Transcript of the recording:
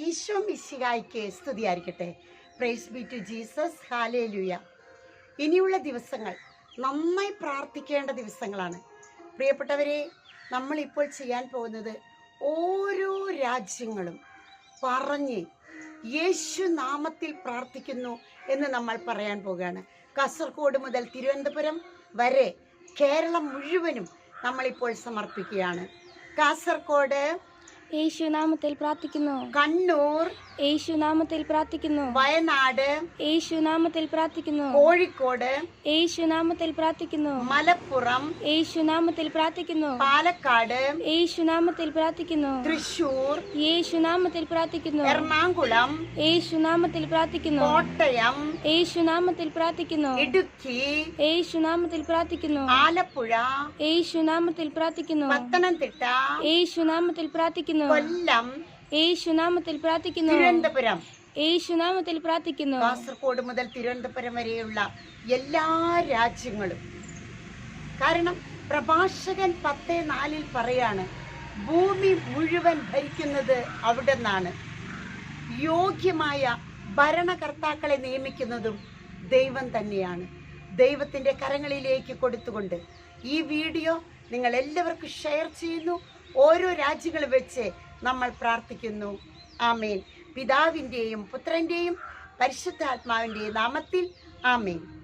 ഈശോ മിശിഹായ്ക്ക് സ്തുതിയായിരിക്കട്ടെ. Praise be to Jesus hallelujah ഇനിയുള്ള ദിവസങ്ങൾ നന്നായി പ്രാർത്ഥിക്കേണ്ട ദിവസങ്ങളാണ്. പ്രിയപ്പെട്ടവരെ നമ്മളിപ്പോൾ ചെയ്യാൻ പോകുന്നത് ഓരോ രാജ്യങ്ങളും പറഞ്ഞ് യേശു നാമത്തിൽ പ്രാർത്ഥിക്കുന്നു എന്ന് നമ്മൾ പറയാൻ പോകുകയാണ് കാസർഗോഡ് മുതൽ തിരുവനന്തപുരം വരെ കേരളം മുഴുവനും നമ്മളിപ്പോൾ സമർപ്പിക്കുകയാണ്. കാസർഗോഡ് യേശുനാമത്തിൽ പ്രാർത്ഥിക്കുന്നു കണ്ണൂർ യേശുനാമത്തിൽ പ്രാർത്ഥിക്കുന്നു വയനാട് യേശുനാമത്തിൽ പ്രാർത്ഥിക്കുന്നു കോഴിക്കോട് യേശുനാമത്തിൽ പ്രാർത്ഥിക്കുന്നു മലപ്പുറം യേശുനാമത്തിൽ പ്രാർത്ഥിക്കുന്നു പാലക്കാട് യേശുനാമത്തിൽ പ്രാർത്ഥിക്കുന്നു തൃശൂർ യേശുനാമത്തിൽ പ്രാർത്ഥിക്കുന്നു എറണാകുളം യേശുനാമത്തിൽ പ്രാർത്ഥിക്കുന്നു കോട്ടയം യേശുനാമത്തിൽ പ്രാർത്ഥിക്കുന്നു ഇടുക്കി യേശുനാമത്തിൽ പ്രാർത്ഥിക്കുന്നു ആലപ്പുഴ യേശുനാമത്തിൽ പ്രാർത്ഥിക്കുന്നു പത്തനംതിട്ട യേശുനാമത്തിൽ പ്രാർത്ഥിക്കുന്നു കൊല്ലം യേശുനാമത്തിൽ പ്രാർത്ഥിക്കുന്നു. തിരുവനന്തപുരം. യേശുനാമത്തിൽ പ്രാർത്ഥിക്കുന്നു. കാസർഗോഡ് മുതൽ തിരുവനന്തപുരം വരെയുള്ള എല്ലാ രാജ്യങ്ങളും. കാരണം പ്രഭാഷകൻ പത്ത് നാലിൽ പറയാണ് ഭൂമി മുഴുവൻ ഭരിക്കുന്നത് അവിടെ നിന്നാണ് യോഗ്യമായ ഭരണകർത്താക്കളെ നിയമിക്കുന്നതും ദൈവം തന്നെയാണ്. ദൈവത്തിന്റെ കരങ്ങളിലേക്ക് കൊടുത്തുകൊണ്ട് ഈ വീഡിയോ നിങ്ങൾ എല്ലാവർക്കും ഷെയർ ചെയ്യുന്നു. ഓരോ രാജ്യങ്ങൾ വെച്ച് നമ്മൾ പ്രാർത്ഥിക്കുന്നു. ആമേൻ. പിതാവിന്റെയും പുത്രന്റെയും പരിശുദ്ധാത്മാവിന്റെയും നാമത്തിൽ ആമേൻ.